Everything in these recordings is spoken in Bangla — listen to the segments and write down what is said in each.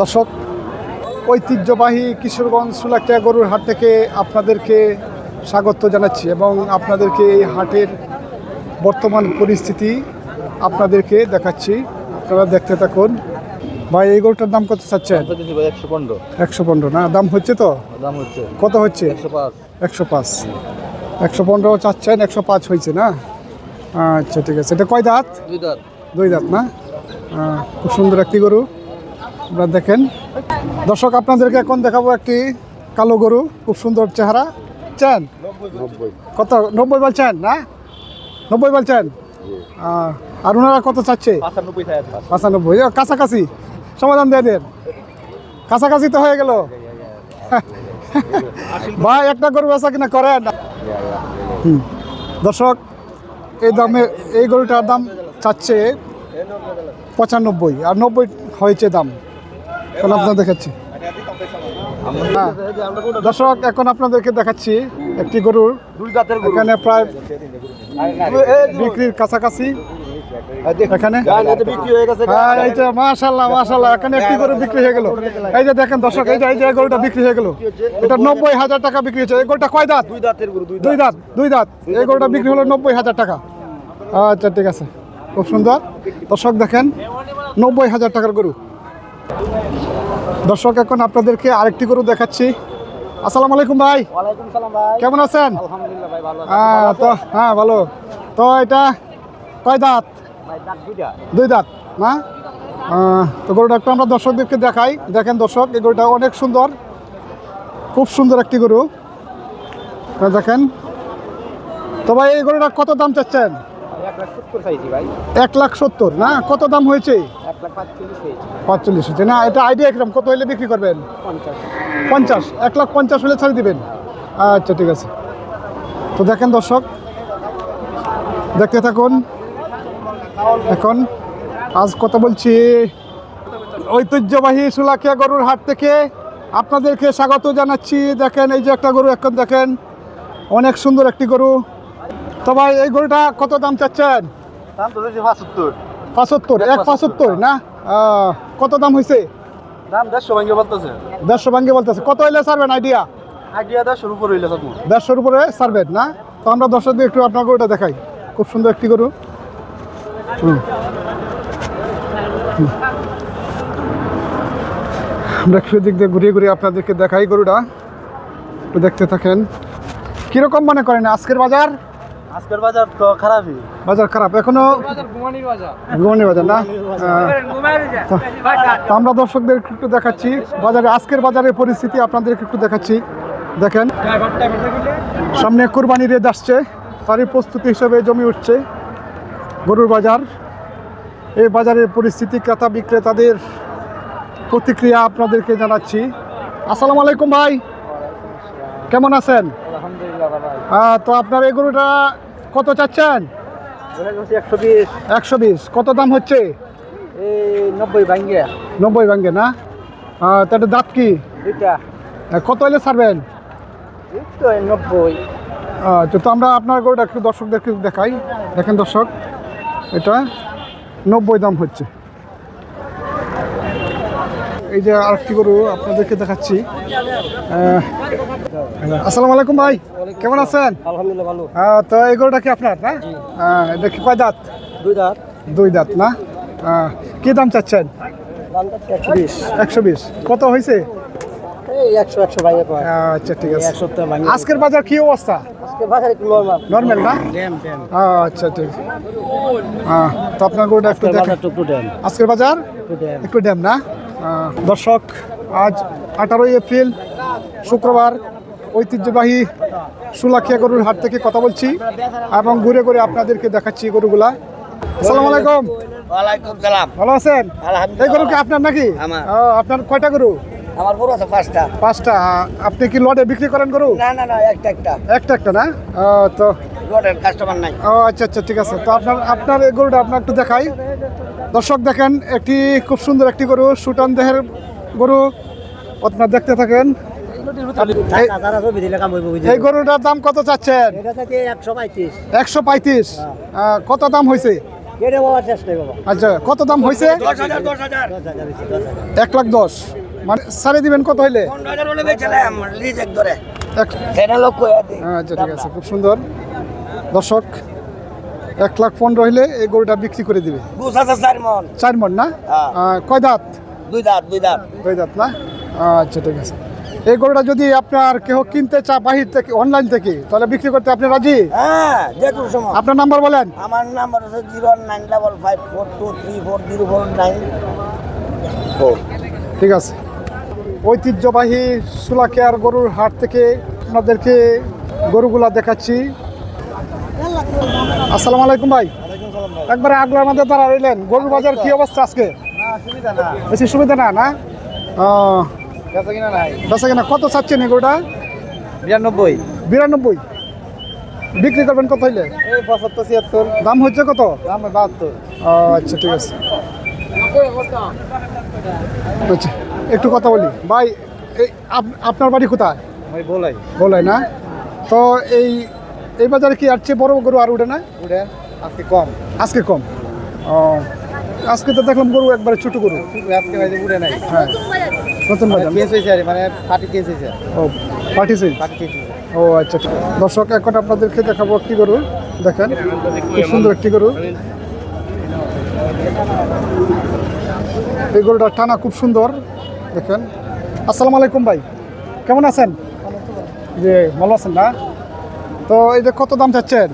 দর্শক ঐতিহ্যবাহী কিশোরগঞ্জ সুলাকিয়া গরুর হাট থেকে আপনাদেরকে স্বাগত জানাচ্ছি এবং আপনাদেরকে এই হাটের বর্তমান পরিস্থিতি আপনাদেরকে দেখাচ্ছি। আপনারা দেখতে থাকুন। ভাই এই গরুটার দাম কত চাচ্ছেন? একশো পনেরো। একশো পনেরো না? দাম হচ্ছে তো? দাম হচ্ছে। কত হচ্ছে? একশো পাঁচ। একশো পনেরো চাচ্ছেন একশো পাঁচ হয়েছে না? আচ্ছা ঠিক আছে। এটা কয় দাঁত? দুই দাঁত। দুই দাঁত না? খুব সুন্দর একটি গরু। আপনারা দেখেন। দর্শক আপনাদেরকে এখন দেখাবো একটি কালো গরু খুব সুন্দর চেহারা। চান? কত? নব্বই বলছেন না? নব্বই বলছেন আহ, আর ওনারা কত চাচ্ছে? পাঁচানব্বই কাছাকাছি। সমাধান দিয়ে দেন কাছাকাছি তো হয়ে গেল। ভাই একটা গরু বেচা কিনা করেন? হুম। দর্শক এই দামে এই গরুটার দাম চাচ্ছে পঁচানব্বই আর নব্বই হয়েছে দাম। এখন আপনার দেখাচ্ছি। হ্যাঁ। দর্শক, এখন আপনাদেরকে দেখাচ্ছি একটি গরুর। এখানে প্রায় বিক্রির কাছাকাছি। এখানে? হয়ে এখানে একটি গরু বিক্রি হয়ে গেল। এই যে দেখেন এই যে এই যে গরুটা বিক্রি হয়ে এটা নব্বই হাজার টাকা বিক্রি হয়েছে। এই গরুটা কয় দাঁত? দুই দুই দাঁত। এই গরুটা বিক্রি হলো নব্বই হাজার টাকা। আচ্ছা ঠিক আছে। খুব সুন্দর। দর্শক, দেখেন, নব্বই হাজার টাকার গরু। দর্শক এখন আপনাদেরকে আরেকটি গরু দেখাচ্ছি। আসসালামু আলাইকুম ভাই। কেমন আছেন? হ্যাঁ তো হ্যাঁ ভালো। তো এটা কয় দাঁত? দুই দাঁত না? তো গরুটা একটু আমরা দর্শকদেরকে দেখাই। দেখেন দর্শক এই গরুটা অনেক সুন্দর। খুব সুন্দর একটি গরু। দেখেন। তো ভাই এই গরুটা কত দাম চাচ্ছেন? এক লাখ সত্তর না? কত দাম হয়েছে? পাঁচচল্লিশ হয়েছে। না এটা আইডিয়া কিরম? কত হলে বিক্রি করবেন? পঞ্চাশ। পঞ্চাশ। এক লাখ পঞ্চাশ হলে ছাড়ি দিবেন? আচ্ছা ঠিক আছে। তো দেখেন দর্শক দেখতে থাকুন। এখন আজ কথা বলছি ঐতিহ্যবাহী সুলাকিয়া গরুর হাট থেকে। আপনাদেরকে স্বাগত জানাচ্ছি। দেখেন এই যে একটা গরু এখন দেখেন অনেক সুন্দর একটি গরু। তো ভাই এই গরুটা কত দাম চাচ্ছেন? দাম তো পাঁচাত্তর। পাঁচাত্তর এক পাঁচাত্তর না? কত দাম হয়েছে? দাম দেড়শো ভাঙ্গে বলতেছে। দেড়শো ভাঙ্গে বলতেছে। কত হইলে ছাড়বেন আইডিয়া আইডিয়া দেড়শোর উপর হইলে দেড়শোর উপরে ছাড়বেন না? তো আমরা দর্শকদের একটু আপনার গরুটা দেখাই। খুব সুন্দর একটি গরু। আমরা একটু দিক দিয়ে ঘুরিয়ে ঘুরিয়ে আপনাদেরকে দেখাই গরুটা। একটু দেখতে থাকেন। কীরকম মনে করেন আজকের বাজার? আজকের বাজার তো খারাপই। বাজার খারাপ, এখনও ঘুমানি বাজার না? তো আমরা দর্শকদের একটু দেখাচ্ছি, বাজারে, আজকের বাজারের পরিস্থিতি আপনাদেরকে একটু দেখাচ্ছি। দেখেন, সামনে কোরবানির ঈদ আসছে, তারই প্রস্তুতি হিসেবে জমি উঠছে গরুর বাজার। এই বাজারের পরিস্থিতি, ক্রেতা বিক্রেতাদের প্রতিক্রিয়া আপনাদেরকে জানাচ্ছি। আসসালামু আলাইকুম ভাই, কেমন আছেন? তো আপনার এই গরুটা কত চাচ্ছেন? একশো বিশ। একশো বিশ কত দাম হচ্ছে? এই নব্বই ভাঙ্গে নব্বই ভাঙ্গে না তাহলে দাঁত কি? কত হলে ছাড়বেন? নব্বই। আচ্ছা তো আমরা আপনার গরুটা একটু দর্শকদেরকে দেখাই। দেখেন দর্শক এটা নব্বই দাম হচ্ছে। এই যে আরেকটি গরু আপনাদেরকে দেখাচ্ছি। আসসালামু আলাইকুম ভাই কেমন আছেন? আলহামদুলিল্লাহ ভালো। আহ, তো এই গরুটা কি আপনার না? আহ, এটা কি কয় দাঁত? দুই দাঁত। দুই দাঁত না? কি দাম চাচ্ছেন? একশো বিশ। কত হয়েছে? কয়। আচ্ছা ঠিক আছে। আজকের বাজার কি অবস্থা? নর্মাল না? আচ্ছা ঠিক তো আপনার গরুটা একটু আজকের বাজার? একটু ড্যাম না? দর্শক আজ আঠারোই এপ্রিল শুক্রবার। ঐতিহ্যবাহী সুলাখিয়া গরুর হাট থেকে কথা বলছি এবং ঘুরে ঘুরে আপনাদেরকে দেখাচ্ছি গরুগুলা। আসসালামু আলাইকুম। ওয়ালাইকুম সালাম। ভালো আছেন? এই গরু কি আপনার নাকি? আপনার কয়টা গরু? আমার গরু আছে পাঁচটা। পাঁচটা আপনি কি লটে বিক্রি করেন গরু? না না না একটা একটা। একটা একটা না? তো রোডের কাস্টমার নাই। ও আচ্ছা আচ্ছা ঠিক আছে। তো আপনার আপনার এই গরুটা আপনার একটু দেখাই। দর্শক দেখেন একটি খুব সুন্দর একটি গরু সুটান দেহের গরু। আপনার দেখতে থাকেন। এই- গরুটার দাম কত চাচ্ছেন? একশো পঁয়ত্রিশ। কত দাম হয়েছে আচ্ছা কত দাম হয়েছে এক লাখ দশ। মানে সারে দিবেন কত হইলে? আচ্ছা ঠিক আছে খুব সুন্দর। দর্শক এক লাখ পনেরো হইলে এই গরুটা বিক্রি করে দিবে। চার মন না? হ্যাঁ। কয় দাঁত? দুই দাঁত দুই দাঁত। কয় দাঁত না? আচ্ছা ঠিক আছে। এই গরুটা যদি আপনার কেউ কিনতে চা বাহির থেকে অনলাইন থেকে তাহলে বিক্রি করতে আপনি রাজি? হ্যাঁ যে কোনো সময়। আপনার নাম্বার বলেন। আমার নাম্বার হচ্ছে zero nine double five four two three four zero four nine. Four ঠিক আছে। ঐতিহ্যবাহী সুলাকেয়ার গরুর হাট থেকে আপনাদেরকে গরুগুলা দেখাচ্ছি। আসসালামু আলাইকুম ভাই। একবারে আগলা আমাদের দ্বারা রইলেন। গরুর বাজার কি অবস্থা আজকে? বেশি সুবিধা না না? বেচা কিনা কত চাচ্ছেন এই গরুটা? বিরানব্বই। বিরানব্বই। বিক্রি করবেন কত হইলে? পঁচাত্তর ছিয়াত্তর। দাম হচ্ছে কত? দাম বাহাত্তর। আচ্ছা ঠিক আছে। আচ্ছা একটু কথা বলি। ভাই এই আপ- আপনার বাড়ি কোথায়? বলাই। বলাই না? তো এই এই বাজারে কি আর চেয়ে বড় গরু আর উঠে না? উঠে আজকে কম। আজকে কম। ও আজকে তো দেখলাম গরু একবারে ছোট গরু। আজকে ভাই উঠে নাই। হ্যাঁ। নতুন বাজার কেস হয়েছে আর মানে পার্টি কেস হয়েছে। ও পার্টি সাইজ পার্টি কেস ও আচ্ছা। আচ্ছা। দর্শক এখন আপনাদেরকে দেখাবো একটি গরু। দেখেন খুব সুন্দর একটি গরু। এই গরুটার টানা খুব সুন্দর। দেখেন। আসসালামু আলাইকুম ভাই। কেমন আছেন? যে ভালো আছেন না? তো এই যে কত দাম চাচ্ছেন?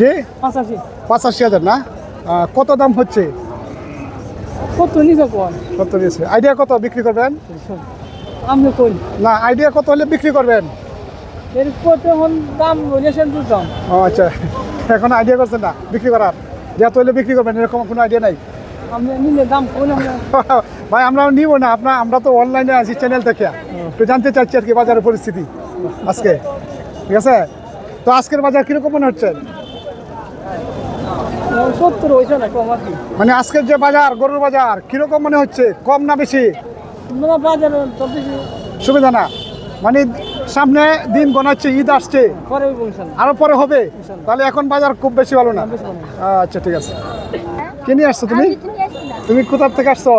জি? পাঁচাশি পঁচাশি হাজার না? কত দাম হচ্ছে? কত নিচে কোন কত দিয়েছে। আইডিয়া কত বিক্রি করবেন? আমি কই? না আইডিয়া কত হলে বিক্রি করবেন? এর এখন দাম রেশন দাম। ও আচ্ছা। এখন আইডিয়া করছেন না বিক্রি করার। যত হলে বিক্রি করবেন এরকম কোনো আইডিয়া নাই? ভাই আমরা নিব না আপনার আমরা তো অনলাইনে আছি চ্যানেল থেকে। একটু জানতে চাচ্ছি আর কি বাজারের পরিস্থিতি আজকে। ঠিক আছে? তো আজকের বাজার কীরকম মনে হচ্ছে সত্তর হয়েছে না কম আর কি মানে আজকের যে বাজার গরুর বাজার কীরকম মনে হচ্ছে? কম না বেশি? সুবিধা না? মানে সামনে দিন গোনাচ্ছে ঈদ আসছে। আরও পরে হবে? তাহলে এখন বাজার খুব বেশি ভালো না। আচ্ছা ঠিক আছে। কে নিয়ে আসছো তুমি? তুমি কোথার থেকে আসছো?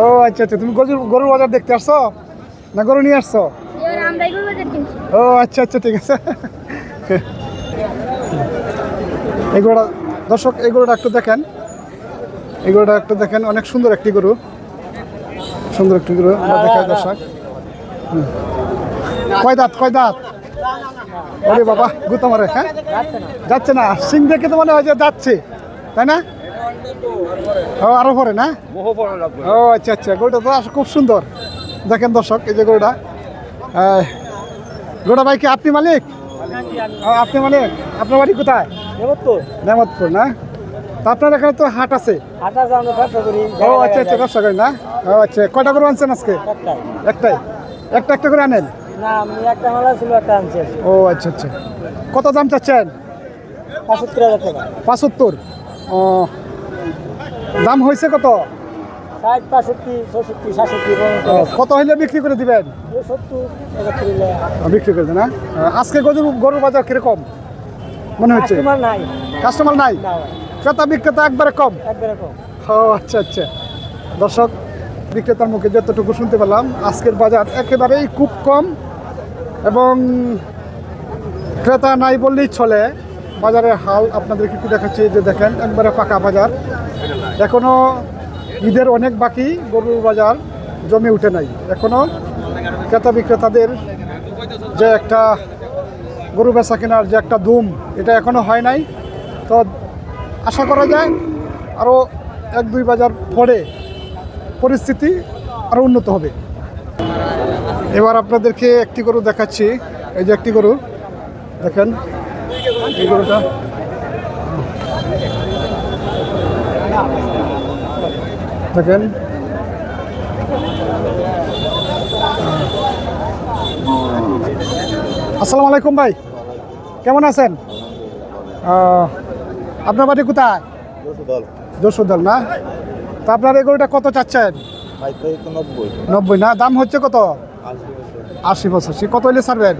ও আচ্ছা আচ্ছা। তুমি গরুর গরুর বাজার দেখতে আসছো? না গরু নিয়ে আসছো? ও আচ্ছা আচ্ছা ঠিক আছে। এগুলোটা দর্শক এগুলোটা একটু দেখেন। এগুলোটা একটু দেখেন অনেক সুন্দর একটি গরু। সুন্দর একটি গরু আমরা দেখাই দর্শক। হুম। কয় দাঁত কয় দাঁত? ওরে বাবা গুতা মারে হ্যাঁ? যাচ্ছে না সিং দেখে তো মনে হয় যে যাচ্ছে তাই না? ও আরও পরে না? ও আচ্ছা আচ্ছা গরুটা তো খুব সুন্দর। দেখেন দর্শক এই যে গরুটা। গরুটা ভাই কি আপনি মালিক? আপনি মালিক? আপনার বাড়ি কোথায়? নেমতপুর? না? তা আপনার এখানে তো হাট আছে। ও আচ্ছা আচ্ছা ব্যবসা করেন না? ও আচ্ছা কয়টা করে আনছেন আজকে? একটাই। একটা একটা করে আনেন? ও আচ্ছা আচ্ছা। কত দাম চাচ্ছেন? পঁচাত্তর ও দাম হয়েছে কত? কত হইলে বিক্রি করে দিবেন? বিক্রি করে দেন হ্যাঁ? আজকে গরুর গরুর বাজার কীরকম? মনে হচ্ছে? তোমার নাই। কাস্টমার নাই? ক্রেতা বিক্রেতা একবারে কম? একবারে কম। ও আচ্ছা আচ্ছা। দর্শক বিক্রেতার মুখে যতটুকু শুনতে পেলাম আজকের বাজার একেবারেই খুব কম এবং ক্রেতা নাই বললেই চলে। বাজারের হাল আপনাদেরকে একটু দেখাচ্ছি যে দেখেন একবারে ফাঁকা বাজার। এখনও ঈদের অনেক বাকি গরুর বাজার জমে উঠে নাই। এখনও ক্রেতা বিক্রেতাদের যে একটা গরু বেচা কেনার যে একটা দুম এটা এখনও হয় নাই। তো আশা করা যায় আরও এক, দুই বাজার পরে পরিস্থিতি আরও উন্নত হবে। এবার আপনাদেরকে একটি গরু দেখাচ্ছি। এই যে একটি গরু, দেখেন, এই গরুটা। দেখেন আসসালামু আলাইকুম ভাই। কেমন আছেন? আপনার বাড়ি কোথায়? যশোদল না? তা আপনার এই গরুটা কত চাচ্ছেন? নব্বই। না? দাম হচ্ছে কত? আশি বছর। সে কত হইলে ছাড়বেন?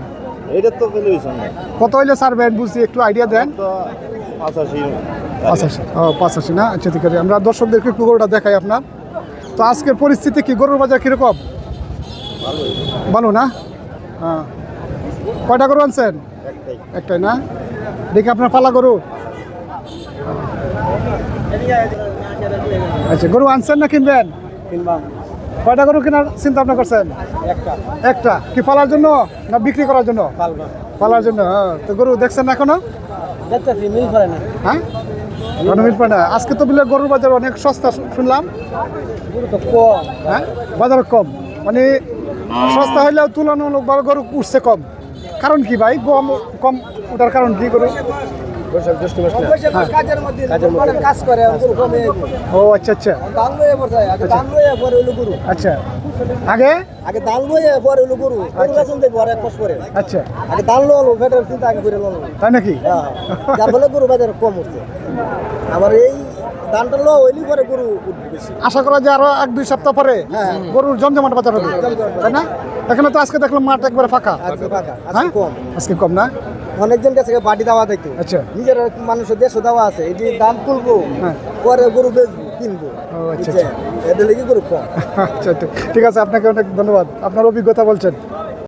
কত হইলে ছাড়বেন? বুঝছি একটু আইডিয়া দেন। পঁচাশি। পাঁচাশি। ও পাঁচাশি না? আচ্ছা ঠিক আছে। আমরা দর্শকদেরকে একটু গরুটা দেখাই আপনার। তো আজকের পরিস্থিতি কি? গরুর বাজার কীরকম? ভালো না? হ্যাঁ। কয়টা গরু আনছেন? একটাই না? দেখি আপনার পালা গরু। আচ্ছা গরু আনছেন না কিনবেন? কয়টা গরু কেনার চিন্তা ভাবনা করছেন? একটা। কি পালার জন্য না বিক্রি করার জন্য? পালার জন্য হ্যাঁ। তো গরু দেখছেন না এখনও? মিল করে না। হ্যাঁ? আজকে তো বলে গরুর বাজার অনেক সস্তা শুনলাম। কম। হ্যাঁ? বাজার কম। মানে সস্তা হইলেও তুলনামূলকভাবে গরু উঠছে কম। কারণ কি ভাই? কম কম ওটার কারণ কি করে? কমে ও আচ্ছা আচ্ছা। আচ্ছা। আগে? আগে দান লয়ে পরে আচ্ছা। আগে দান লো ফেটের চিন্তা আগে করে তাই নাকি? গরু বাজার কম আবার এই দানটা লো হইলি পরে গরু বেশি। আশা করা যায় আরও এক দুই সপ্তাহ পরে হ্যাঁ। গরুর জমজমাট বাজার হবে। তাই না? এখানে তো আজকে দেখলাম মাঠ একবারে ফাঁকা। আজকে হ্যাঁ? আজকে কম না? অনেকজন কাছে বাড়ি দেওয়া দেখতো। আচ্ছা। নিজের মানুষের দেশও দেওয়া আছে। এটি দাম তুলবো হ্যাঁ। পরে গরু বেচবো কিনবো। আচ্ছা, গরু কম। আচ্ছা। ঠিক আছে আপনাকে অনেক ধন্যবাদ। আপনার অভিজ্ঞতা বলছেন।